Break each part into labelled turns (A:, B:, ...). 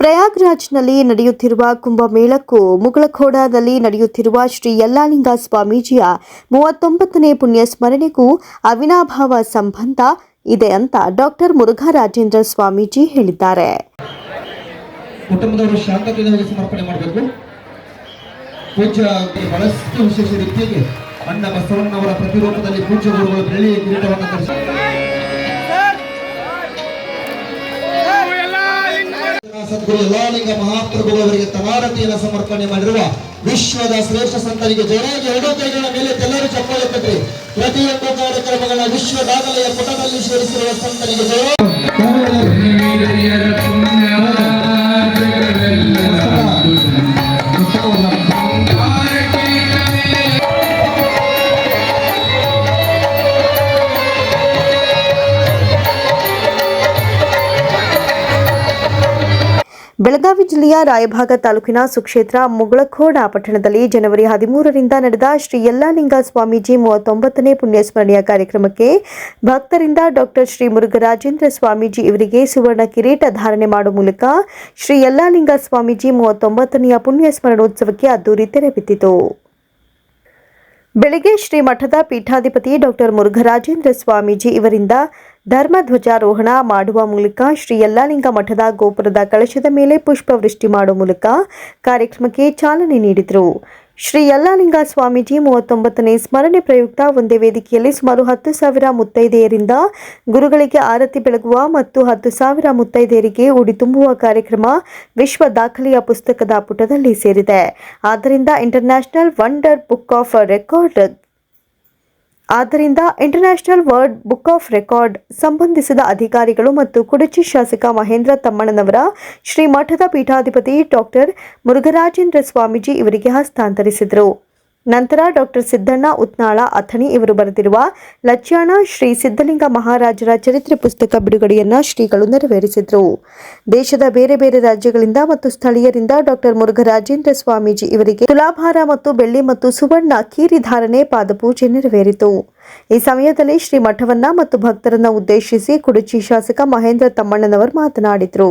A: ಪ್ರಯಾಗ್ರಾಜ್ನಲ್ಲಿ ನಡೆಯುತ್ತಿರುವ ಕುಂಭಮೇಳಕ್ಕೂ ಮುಗಳಖೋಡದಲ್ಲಿ ನಡೆಯುತ್ತಿರುವ ಶ್ರೀ ಯಲ್ಲಾಲಿಂಗ ಸ್ವಾಮೀಜಿಯ ಮೂವತ್ತೊಂಬತ್ತನೇ ಪುಣ್ಯ ಸ್ಮರಣೆಗೂ ಅವಿನಾಭಾವ ಸಂಬಂಧ ಇದೆ ಅಂತ ಡಾಕ್ಟರ್ ಮುರುಘರಾಜೇಂದ್ರ ಸ್ವಾಮೀಜಿ ಹೇಳಿದ್ದಾರೆ.
B: ಕುಟುಂಬದವರು ಶಾಂತತೆಯಿಂದ ಸಮರ್ಪಣೆ ಮಾಡಬೇಕು. ಪೂಜ್ಯ ಬಹಳಷ್ಟು ವಿಶೇಷ ರೀತಿಯಲ್ಲಿ ಅಣ್ಣ ಬಸವಣ್ಣವರ ಪ್ರತಿರೂಪದಲ್ಲಿ ಪೂಜ್ಯ ಗುರುಗಳು ಬೆಳ್ಳಿಯ ಕಿರೀಟವನ್ನು ಧರಿಸಿ ಸದ್ಗುರು ಯಲ್ಲಾಲಿಂಗ ಮಹಾಪ್ರಭು ಅವರಿಗೆ ತವಾರತಿಯನ್ನು ಸಮರ್ಪಣೆ ಮಾಡಿರುವ ವಿಶ್ವದ ಶ್ರೇಷ್ಠ ಸಂತರಿಗೆ ಜೋರಾಗಿ ಎರಡೂ ಕೈಗಳ ಮೇಲೆ ಎಲ್ಲರೂ ಚಪ್ಪಾಳೆ ತಟ್ಟಿ ಪ್ರತಿಯೊಂದು ಕಾರ್ಯಕ್ರಮಗಳ ವಿಶ್ವ ದಾಖಲೆಯ ಪುಟದಲ್ಲಿ ಸೇರಿಸಿರುವ ಸಂತರಿಗೆ ಜಯ
A: ಜಿಲ್ಲೆಯ ರಾಯಭಾಗ ತಾಲೂಕಿನ ಸುಕ್ಷೇತ್ರ ಮುಗಳಖೋಡ ಪಟ್ಟಣದಲ್ಲಿ ಜನವರಿ ಹದಿಮೂರರಿಂದ ನಡೆದ ಶ್ರೀ ಯಲ್ಲಾಲಿಂಗ ಸ್ವಾಮೀಜಿ ಮೂವತ್ತೊಂಬತ್ತನೇ ಪುಣ್ಯಸ್ಮರಣೆಯ ಕಾರ್ಯಕ್ರಮಕ್ಕೆ ಭಕ್ತರಿಂದ ಡಾಕ್ಟರ್ ಶ್ರೀ ಮುರುಘರಾಜೇಂದ್ರ ಸ್ವಾಮೀಜಿ ಇವರಿಗೆ ಸುವರ್ಣ ಕಿರೀಟ ಧಾರಣೆ ಮಾಡುವ ಮೂಲಕ ಶ್ರೀ ಯಲ್ಲಾಲಿಂಗ ಸ್ವಾಮೀಜಿ ಮೂವತ್ತೊಂಬತ್ತನೆಯ ಪುಣ್ಯಸ್ಮರಣೋತ್ಸವಕ್ಕೆ ಅದ್ದೂರಿ ತೆರೆ ಬಿದ್ದಿತು ಬೆಳಗ್ಗೆ ಶ್ರೀ ಮಠದ ಪೀಠಾಧಿಪತಿ ಡಾಕ್ಟರ್ ಮುರುಘರಾಜೇಂದ್ರ ಸ್ವಾಮೀಜಿ ಇವರಿಂದ ಧರ್ಮಧ್ವಜಾರೋಹಣ ಮಾಡುವ ಮೂಲಕ ಶ್ರೀ ಯಲ್ಲಾಲಿಂಗ ಮಠದ ಗೋಪುರದ ಕಳಶದ ಮೇಲೆ ಪುಷ್ಪವೃಷ್ಟಿ ಮಾಡುವ ಮೂಲಕ ಕಾರ್ಯಕ್ರಮಕ್ಕೆ ಚಾಲನೆ ನೀಡಿದರು. ಶ್ರೀ ಯಲ್ಲಾಲಿಂಗ ಸ್ವಾಮೀಜಿ ಮೂವತ್ತೊಂಬತ್ತನೇ ಸ್ಮರಣೆ ಪ್ರಯುಕ್ತ ಒಂದೇ ವೇದಿಕೆಯಲ್ಲಿ ಸುಮಾರು ಹತ್ತು ಸಾವಿರ ಮುತ್ತೈದೆಯರಿಂದ ಗುರುಗಳಿಗೆ ಆರತಿ ಬೆಳಗುವ ಮತ್ತು ಹತ್ತು ಸಾವಿರ ಮುತ್ತೈದೆಯರಿಗೆ ಉಡಿ ತುಂಬುವ ಕಾರ್ಯಕ್ರಮ ವಿಶ್ವ ದಾಖಲೆಯ ಪುಸ್ತಕದ ಪುಟದಲ್ಲಿ ಸೇರಿದೆ. ಆದ್ದರಿಂದ international wonder book of record ಆದ್ದರಿಂದ international world book of record ಸಂಬಂಧಿಸಿದ ಅಧಿಕಾರಿಗಳು ಮತ್ತು ಕುಡಚಿ ಶಾಸಕ ಮಹೇಂದ್ರ ತಮ್ಮಣ್ಣನವರ ಶ್ರೀ ಮಠದ ಪೀಠಾಧಿಪತಿ ಡಾಕ್ಟರ್ ಮುರುಘರಾಜೇಂದ್ರ ಸ್ವಾಮೀಜಿ ಇವರಿಗೆ ಹಸ್ತಾಂತರಿಸಿದರು. ನಂತರ ಡಾಕ್ಟರ್ ಸಿದ್ದಣ್ಣ ಉತ್ನಾಳ ಅಥಣಿ ಇವರು ಬರೆದಿರುವ ಲಚ್ಯಾಣ ಶ್ರೀ ಸಿದ್ಧಲಿಂಗ ಮಹಾರಾಜರ ಚರಿತ್ರೆ ಪುಸ್ತಕ ಬಿಡುಗಡೆಯನ್ನ ಶ್ರೀಗಳು ನೆರವೇರಿಸಿದರು. ದೇಶದ ಬೇರೆ ಬೇರೆ ರಾಜ್ಯಗಳಿಂದ ಮತ್ತು ಸ್ಥಳೀಯರಿಂದ ಡಾಕ್ಟರ್ ಮುರುಘರಾಜೇಂದ್ರ ಸ್ವಾಮೀಜಿ ಇವರಿಗೆ ತುಲಾಭಾರ ಮತ್ತು ಬೆಳ್ಳಿ ಮತ್ತು ಸುವರ್ಣ ಕೀರಿಧಾರಣೆ ಪಾದಪೂಜೆ ನೆರವೇರಿತು. ಈ ಸಮಯದಲ್ಲಿ ಶ್ರೀ ಮಠವನ್ನ ಮತ್ತು ಭಕ್ತರನ್ನ ಉದ್ದೇಶಿಸಿ ಕುಡಚಿ ಶಾಸಕ ಮಹೇಂದ್ರ ತಮ್ಮಣ್ಣನವರು ಮಾತನಾಡಿದರು.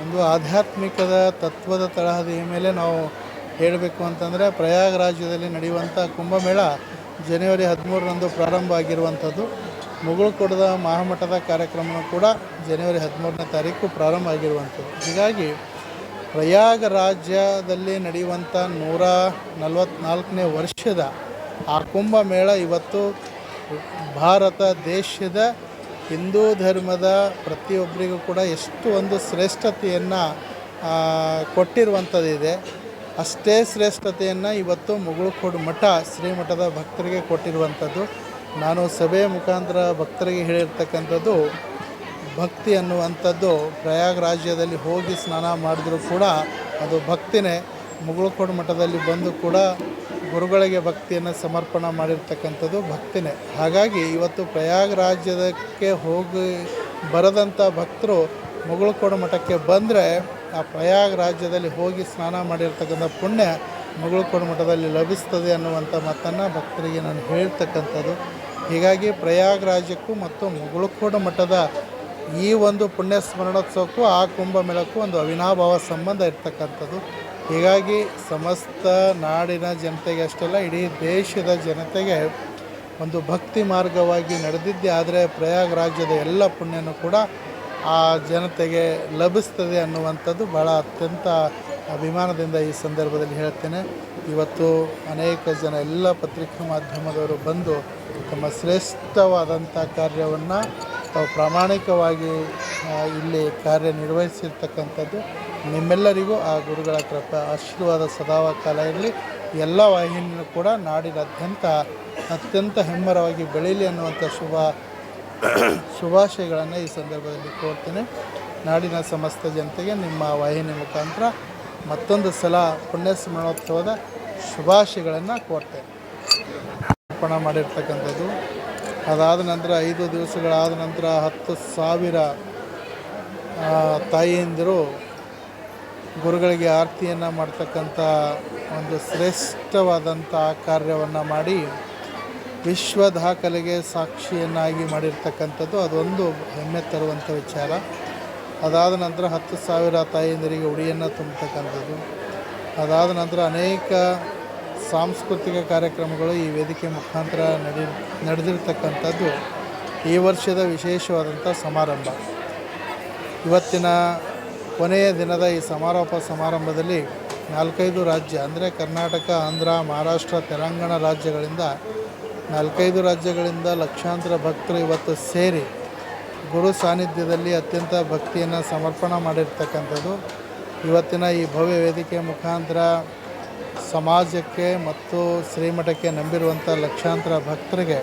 C: ಒಂದು ಆಧ್ಯಾತ್ಮಿಕದ ತತ್ವದ ತಳಹದಿಯ ಮೇಲೆ ನಾವು ಹೇಳಬೇಕು ಅಂತಂದರೆ ಪ್ರಯಾಗರಾಜ್ಯದಲ್ಲಿ ನಡೆಯುವಂಥ ಕುಂಭಮೇಳ ಜನವರಿ ಹದಿಮೂರರಂದು ಪ್ರಾರಂಭ ಆಗಿರುವಂಥದ್ದು. ಮುಗುಳುಕೊಡದ ಮಹಾಮಠದ ಕಾರ್ಯಕ್ರಮವೂ ಕೂಡ ಜನವರಿ ಹದಿಮೂರನೇ ತಾರೀಕು ಪ್ರಾರಂಭ ಆಗಿರುವಂಥದ್ದು. ಹೀಗಾಗಿ ಪ್ರಯಾಗ ರಾಜ್ಯದಲ್ಲಿ ನಡೆಯುವಂಥ ನೂರ ನಲವತ್ತ್ನಾಲ್ಕನೇ ವರ್ಷದ ಆ ಕುಂಭಮೇಳ ಇವತ್ತು ಭಾರತ ದೇಶದ ಹಿಂದೂ ಧರ್ಮದ ಪ್ರತಿಯೊಬ್ಬರಿಗೂ ಕೂಡ ಎಷ್ಟು ಒಂದು ಶ್ರೇಷ್ಠತೆಯನ್ನು ಕೊಟ್ಟಿರುವಂಥದ್ದಿದೆ. ಅಷ್ಟೇ ಶ್ರೇಷ್ಠತೆಯನ್ನು ಇವತ್ತು ಮುಗುಳುಕೋಡು ಮಠ ಶ್ರೀಮಠದ ಭಕ್ತರಿಗೆ ಕೊಟ್ಟಿರುವಂಥದ್ದು. ನಾನು ಸಭೆಯ ಮುಖಾಂತರ ಭಕ್ತರಿಗೆ ಹೇಳಿರ್ತಕ್ಕಂಥದ್ದು, ಭಕ್ತಿ ಅನ್ನುವಂಥದ್ದು ಪ್ರಯಾಗ್ ರಾಜ್ಯದಲ್ಲಿ ಹೋಗಿ ಸ್ನಾನ ಮಾಡಿದರೂ ಕೂಡ ಅದು ಭಕ್ತಿನೇ. ಮುಗುಳುಕೋಡು ಮಠದಲ್ಲಿ ಬಂದು ಕೂಡ ಗುರುಗಳಿಗೆ ಭಕ್ತಿಯನ್ನು ಸಮರ್ಪಣ ಮಾಡಿರ್ತಕ್ಕಂಥದ್ದು ಭಕ್ತಿನೇ. ಹಾಗಾಗಿ ಇವತ್ತು ಪ್ರಯಾಗ್ ರಾಜ್ಯದಕ್ಕೆ ಹೋಗಿ ಬರದಂಥ ಭಕ್ತರು ಮುಗುಳ್ಕೋಡು ಮಠಕ್ಕೆ ಬಂದರೆ ಆ ಪ್ರಯಾಗ್ ರಾಜ್ಯದಲ್ಲಿ ಹೋಗಿ ಸ್ನಾನ ಮಾಡಿರ್ತಕ್ಕಂಥ ಪುಣ್ಯ ಮುಗುಳ್ಕೋಡು ಮಠದಲ್ಲಿ ಲಭಿಸ್ತದೆ ಅನ್ನುವಂಥ ಮಾತನ್ನು ಭಕ್ತರಿಗೆ ನಾನು ಹೇಳ್ತಕ್ಕಂಥದ್ದು. ಹೀಗಾಗಿ ಪ್ರಯಾಗ್ ರಾಜ್ಯಕ್ಕೂ ಮತ್ತು ಮುಗುಳ್ಕೋಡು ಮಠದ ಈ ಒಂದು ಪುಣ್ಯ ಸ್ಮರಣೋತ್ಸವಕ್ಕೂ ಆ ಕುಂಭಮೇಳಕ್ಕೂ ಒಂದು ಅವಿನಾಭಾವ ಸಂಬಂಧ ಇರ್ತಕ್ಕಂಥದ್ದು. ಹೀಗಾಗಿ ಸಮಸ್ತ ನಾಡಿನ ಜನತೆಗೆ ಅಷ್ಟೆಲ್ಲ, ಇಡೀ ದೇಶದ ಜನತೆಗೆ ಒಂದು ಭಕ್ತಿ ಮಾರ್ಗವಾಗಿ ನಡೆದಿದ್ದೆ. ಆದರೆ ಪ್ರಯಾಗ್ ರಾಜ್ಯದ ಎಲ್ಲ ಪುಣ್ಯನೂ ಕೂಡ ಆ ಜನತೆಗೆ ಲಭಿಸ್ತದೆ ಅನ್ನುವಂಥದ್ದು ಭಾಳ ಅತ್ಯಂತ ಅಭಿಮಾನದಿಂದ ಈ ಸಂದರ್ಭದಲ್ಲಿ ಹೇಳ್ತೇನೆ. ಇವತ್ತು ಅನೇಕ ಜನ ಎಲ್ಲ ಪತ್ರಿಕಾ ಮಾಧ್ಯಮದವರು ಬಂದು ತಮ್ಮ ಶ್ರೇಷ್ಠವಾದಂಥ ಕಾರ್ಯವನ್ನು ತಾವು ಪ್ರಾಮಾಣಿಕವಾಗಿ ಇಲ್ಲಿ ಕಾರ್ಯನಿರ್ವಹಿಸಿರ್ತಕ್ಕಂಥದ್ದು ನಿಮ್ಮೆಲ್ಲರಿಗೂ ಆ ಗುರುಗಳ ಕೃಪ, ಆಶೀರ್ವಾದ ಸದಾವ ಕಾಲ ಇರಲಿ. ಎಲ್ಲ ವಾಹಿನಿಯೂ ಕೂಡ ನಾಡಿನಾದ್ಯಂತ ಅತ್ಯಂತ ಹೆಮ್ಮರವಾಗಿ ಬೆಳೀಲಿ ಅನ್ನುವಂಥ ಶುಭ, ಶುಭಾಶಯಗಳನ್ನು ಈ ಸಂದರ್ಭದಲ್ಲಿ ಕೋರ್ತೇನೆ. ನಾಡಿನ ಸಮಸ್ತ ಜನತೆಗೆ ನಿಮ್ಮ ವಾಹಿನಿ ಮುಖಾಂತರ ಮತ್ತೊಂದು ಸಲ ಪುಣ್ಯ ಸ್ಮರಣೋತ್ಸವದ ಶುಭಾಶಯಗಳನ್ನು ಕೋರ್ತೇನೆ. ಅರ್ಪಣ ಮಾಡಿರ್ತಕ್ಕಂಥದ್ದು. ಅದಾದ ನಂತರ ಐದು ದಿವಸಗಳಾದ ನಂತರ ಹತ್ತು ಸಾವಿರ ತಾಯಿಯಂದಿರು ಗುರುಗಳಿಗೆ ಆರತಿಯನ್ನು ಮಾಡ್ತಕ್ಕಂಥ ಒಂದು ಶ್ರೇಷ್ಠವಾದಂಥ ಕಾರ್ಯವನ್ನು ಮಾಡಿ ವಿಶ್ವ ದಾಖಲೆಗೆ ಸಾಕ್ಷಿಯನ್ನಾಗಿ ಮಾಡಿರ್ತಕ್ಕಂಥದ್ದು ಅದೊಂದು ಹೆಮ್ಮೆ ತರುವಂಥ ವಿಚಾರ. ಅದಾದ ನಂತರ ಹತ್ತು ಸಾವಿರ ತಾಯಿಯಂದಿರಿಗೆ ಉಡಿಯನ್ನು ತುಂಬತಕ್ಕಂಥದ್ದು. ಅದಾದ ನಂತರ ಅನೇಕ ಸಾಂಸ್ಕೃತಿಕ ಕಾರ್ಯಕ್ರಮಗಳು ಈ ವೇದಿಕೆ ಮುಖಾಂತರ ನಡೆ, ನಡೆದಿರ್ತಕ್ಕಂಥದ್ದು. ಈ ವರ್ಷದ ವಿಶೇಷವಾದಂಥ ಸಮಾರಂಭ. ಇವತ್ತಿನ ಕೊನೆಯ ದಿನದ ಈ ಸಮಾರೋಪ ಸಮಾರಂಭದಲ್ಲಿ ನಾಲ್ಕೈದು ರಾಜ್ಯ, ಅಂದರೆ ಕರ್ನಾಟಕ, ಆಂಧ್ರ, ಮಹಾರಾಷ್ಟ್ರ, ತೆಲಂಗಾಣ ರಾಜ್ಯಗಳಿಂದ ನಾಲ್ಕೈದು ರಾಜ್ಯಗಳಿಂದ ಲಕ್ಷಾಂತರ ಭಕ್ತರು ಇವತ್ತು ಸೇರಿ ಗುರು ಸಾನ್ನಿಧ್ಯದಲ್ಲಿ ಅತ್ಯಂತ ಭಕ್ತಿಯನ್ನು ಸಮರ್ಪಣೆ ಮಾಡಿರ್ತಕ್ಕಂಥದ್ದು. ಇವತ್ತಿನ ಈ ಭವ್ಯ ವೇದಿಕೆ ಮುಖಾಂತರ ಸಮಾಜಕ್ಕೆ ಮತ್ತು ಶ್ರೀಮಠಕ್ಕೆ ನಂಬಿರುವಂಥ ಲಕ್ಷಾಂತರ ಭಕ್ತರಿಗೆ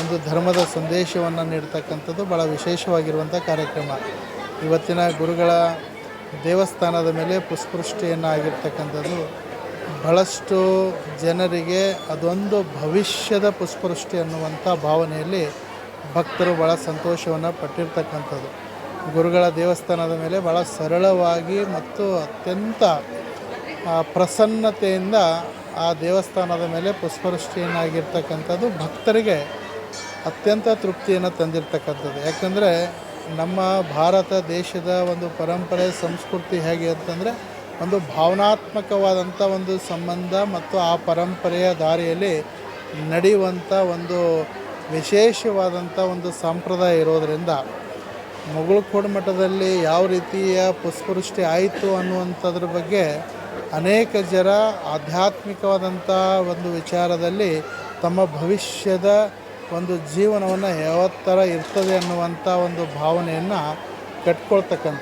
C: ಒಂದು ಧರ್ಮದ ಸಂದೇಶವನ್ನು ನೀಡ್ತಕ್ಕಂಥದ್ದು ಭಾಳ ವಿಶೇಷವಾಗಿರುವಂಥ ಕಾರ್ಯಕ್ರಮ. ಇವತ್ತಿನ ಗುರುಗಳ ದೇವಸ್ಥಾನದ ಮೇಲೆ ಪುಷ್ಪೃಷ್ಟಿಯನ್ನು ಆಗಿರ್ತಕ್ಕಂಥದ್ದು ಬಹಳಷ್ಟು ಜನರಿಗೆ ಅದೊಂದು ಭವಿಷ್ಯದ ಪುಷ್ಪವೃಷ್ಟಿ ಅನ್ನುವಂಥ ಭಾವನೆಯಲ್ಲಿ ಭಕ್ತರು ಭಾಳ ಸಂತೋಷವನ್ನು ಪಟ್ಟಿರ್ತಕ್ಕಂಥದ್ದು. ಗುರುಗಳ ದೇವಸ್ಥಾನದ ಮೇಲೆ ಭಾಳ ಸರಳವಾಗಿ ಮತ್ತು ಅತ್ಯಂತ ಪ್ರಸನ್ನತೆಯಿಂದ ಆ ದೇವಸ್ಥಾನದ ಮೇಲೆ ಪುಷ್ಪವೃಷ್ಟಿಯನ್ನಾಗಿರ್ತಕ್ಕಂಥದ್ದು ಭಕ್ತರಿಗೆ ಅತ್ಯಂತ ತೃಪ್ತಿಯನ್ನು ತಂದಿರತಕ್ಕಂಥದ್ದು. ಯಾಕಂದರೆ ನಮ್ಮ ಭಾರತ ದೇಶದ ಒಂದು ಪರಂಪರೆ, ಸಂಸ್ಕೃತಿ ಹೇಗೆ ಅಂತಂದರೆ, ಒಂದು ಭಾವನಾತ್ಮಕವಾದಂಥ ಒಂದು ಸಂಬಂಧ ಮತ್ತು ಆ ಪರಂಪರೆಯ ದಾರಿಯಲ್ಲಿ ನಡೆಯುವಂಥ ಒಂದು ವಿಶೇಷವಾದಂಥ ಒಂದು ಸಂಪ್ರದಾಯ ಇರೋದರಿಂದ ಮುಗುಳುಕೋಡು ಮಠದಲ್ಲಿ ಯಾವ ರೀತಿಯ ಪುಷ್ಪವೃಷ್ಟಿ ಆಯಿತು ಅನ್ನುವಂಥದ್ರ ಬಗ್ಗೆ ಅನೇಕ ಜನ ಆಧ್ಯಾತ್ಮಿಕವಾದಂಥ ಒಂದು ವಿಚಾರದಲ್ಲಿ ತಮ್ಮ ಭವಿಷ್ಯದ ಒಂದು ಜೀವನವನ್ನು ಯಾವ ಥರ ಇರ್ತದೆ ಅನ್ನುವಂಥ ಒಂದು ಭಾವನೆಯನ್ನು ಕಟ್ಕೊಳ್ತಕ್ಕಂಥ